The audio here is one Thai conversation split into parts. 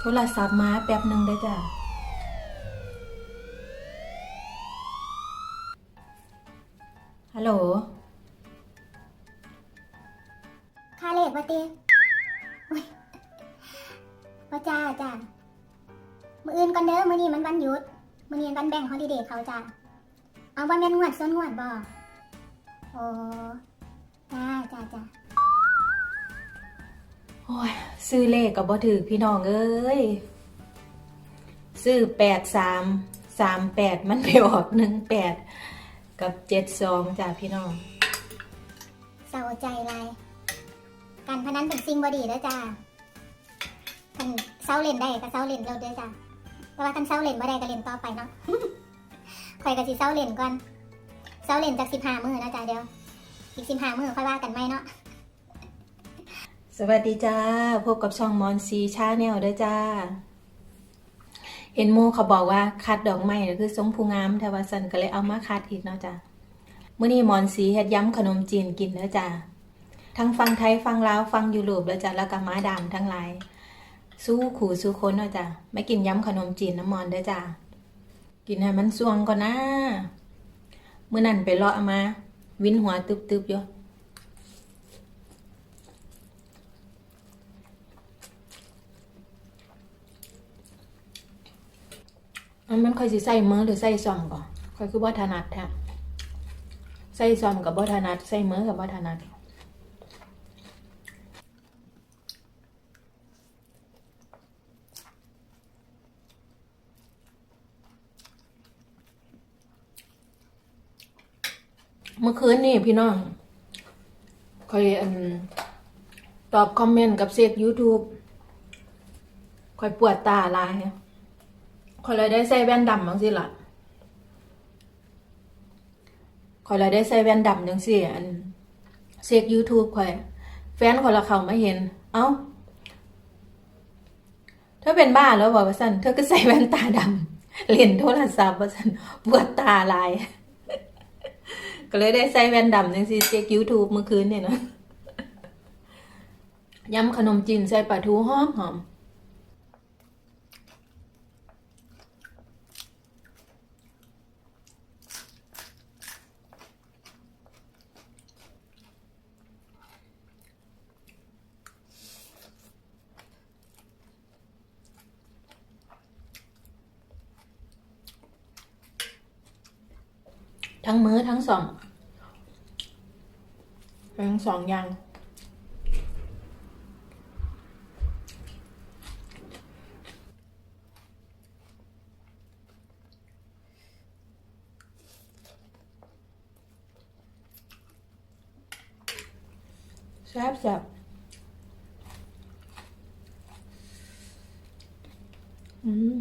โทรศัพท์มาแป๊บหนึ่งได้จ้ะฮัลโหลค่าเลขว่าติอุ๊ยว่าจ้าจ้ามืออื่นก่อนเด้อมื้อนี้มันวันหยุดมื้อนี้วันแบ่งฮอลิเดย์เขาจ้าเอาว่าแม่นงวดส้นงวดบ่โอ้จ้าจ้าจ้า โอ้ยซื้อเลขกับบ่ถือพี่น้องเอ้ย ซื้อแปดสามสามแปดมันไปออกหนึ่งแปดกับเจ็ดสองจ้ะพี่น้องเศร้าใจไรการพนันเป็นสิ่งบ่ดีเด้อจ้าคันเศร้าเล่นได้ก็เศร้าเล่นเราด้อจ้าแต่ว่าคันเศร้าเล่นบ่ได้ก็เล่นต่อไปเนาะข่อยก็สิเศร้าเล่นก่อนเศร้าเล่นจาก15มื้อนะจ้าเดี๋ยว อีก15มื้อค่อยว่ากันไหมเนาะ สวัสดีจ้า พบกับช่องมอนซีชาแนลด้อจ้า เห็นหมูเขาบอกว่าคัดดอกไม้คือทรงผู้งามแต่ว่าสันก็เลยเอามาคัดอีกเนาะจ้าเมื้อนี้มอนซีเฮ็ดยำขนมจีนกินเด้อจ้าทั้งฟังไทยฟังลาวฟังยุโรปแล้วจ้ะแล้วก็ม้าดามทั้งหลาย สู้ขู่สู้คนเนาะจ้ะไม่กินยำขนมจีนน้ำมอนด้อจ้ากินให้มันสวงก่อนนะมื้อนั้นไปเลาะมา วินหัวตึบๆอยู่ันมันค่อยสิใส่มือหรือใส่ซอมก่อนค่อยคือบ่ถนัดแท้ใส่ซอมกับบ่ถนัดใส่มือกับบ่ถนัดเมื่อคืนนี่พี่น้องค่อยอตอบคอมเมนต์กับเซก YouTube ค่อยปวดตาลาย คอยเลยได้ใส่แว่นดำจังสิล่ะคอยเลยได้ใส่แว่นดำจังสิอันเซกยูทูบคอย แฟนคนละเขาไม่เห็น เอ้าเธอเป็นบ้าแล้วบอกว่าสันเธอก็ใส่แว่นตาดำเล่นโทรศัพท์ว่าสันปวดตาลาย ก็เลยได้ใส่แว่นดำจังสิเซกยูทูบเมื่อคืนเนี่ยนะยำขนมจีนใส่ปลาทูหอมหอม ทั้งมื้อทั้งสองทั้งสองอย่าง แซ่บแซ่บอืม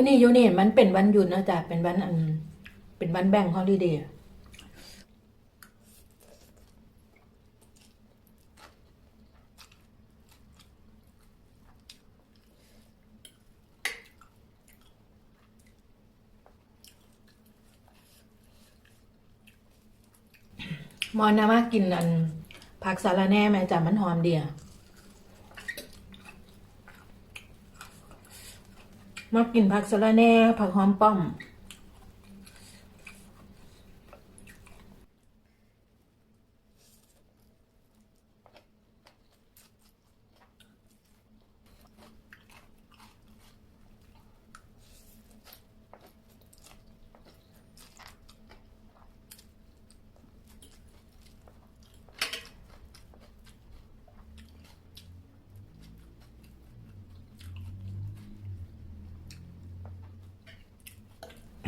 มื้อนี้อยู่นี่มันเป็นวันหยุดนะจ๊ะเป็นวันอันเป็นวันแบ่งฮอลิเดย์มอนนะมากินอันผักสาระแหน่แม่จ้ะมันหอมเดีย มากินผักสะระแหน่ผักหอมป้อม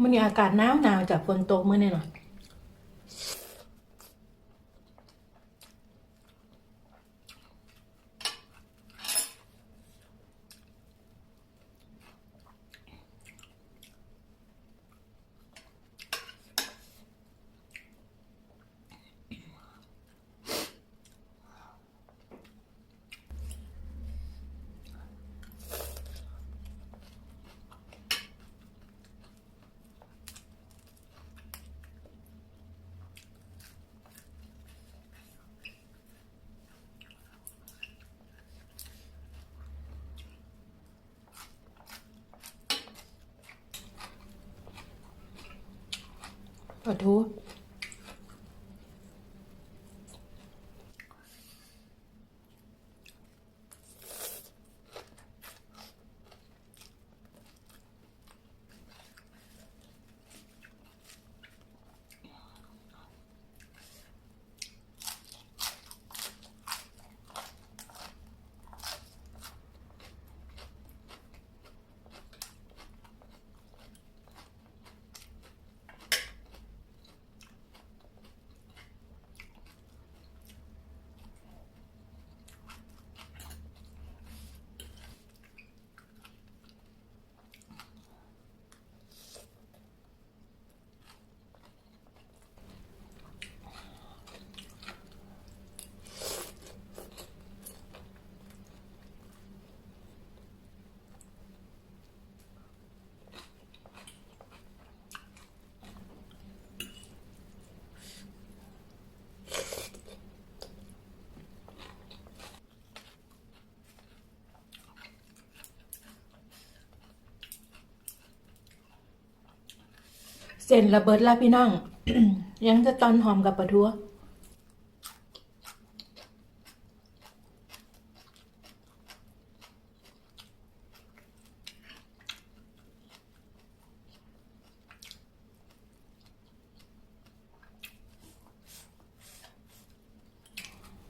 มันนี่อากาศหนาวหนาวจากฝนตกเมื่อนี่หน่อย ปลาทู เส้นระเบิดละพี่น้อง ยังจะตอนหอมกับปลาทู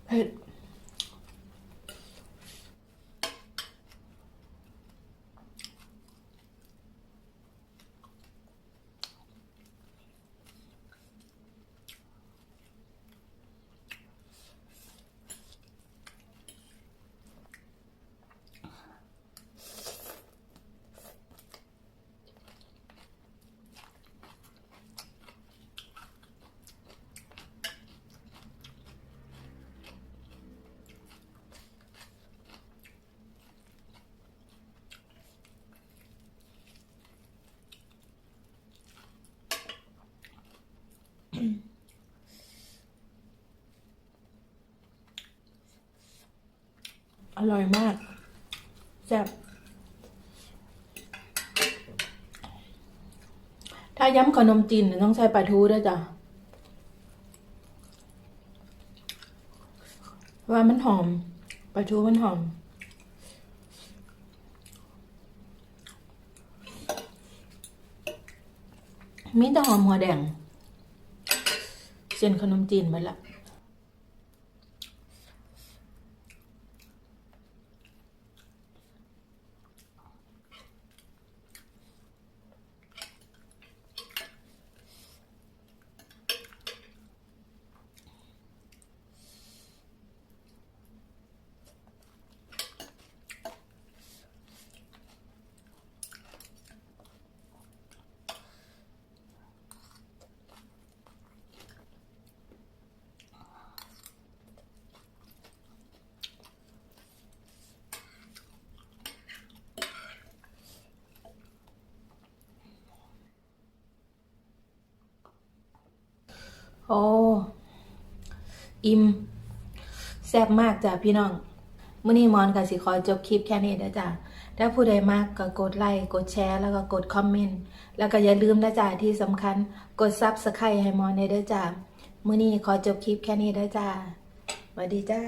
เผ็ด อร่อยมากแซ่บถ้าย้ำขนมจีนเนี่ยต้องใช้ปลาทูด้วยจ้ะว่ามันหอมปลาทูมันหอม มีแต่หอมหัวแดงเส้นขนมจีนไปละ โอ้ อิ่มแซ่บมากจ้ะพี่น้องมื่อนี้มอนกับสิขอจบคลิปแค่นี้นะจ้ะถ้าผู้ใดมากก็กดไลค์กดแชร์แล้วก็กดคอมเมนต์แล้วก็อย่าลืมนะจ้ะที่สำคัญกดซับสไครต์ให้มอนในเด้อจ้ะมื่อนี้ขอจบคลิปแค่นี้นะจ้ะสวัสดีจ้า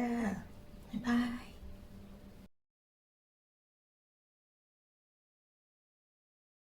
บ๊ายบาย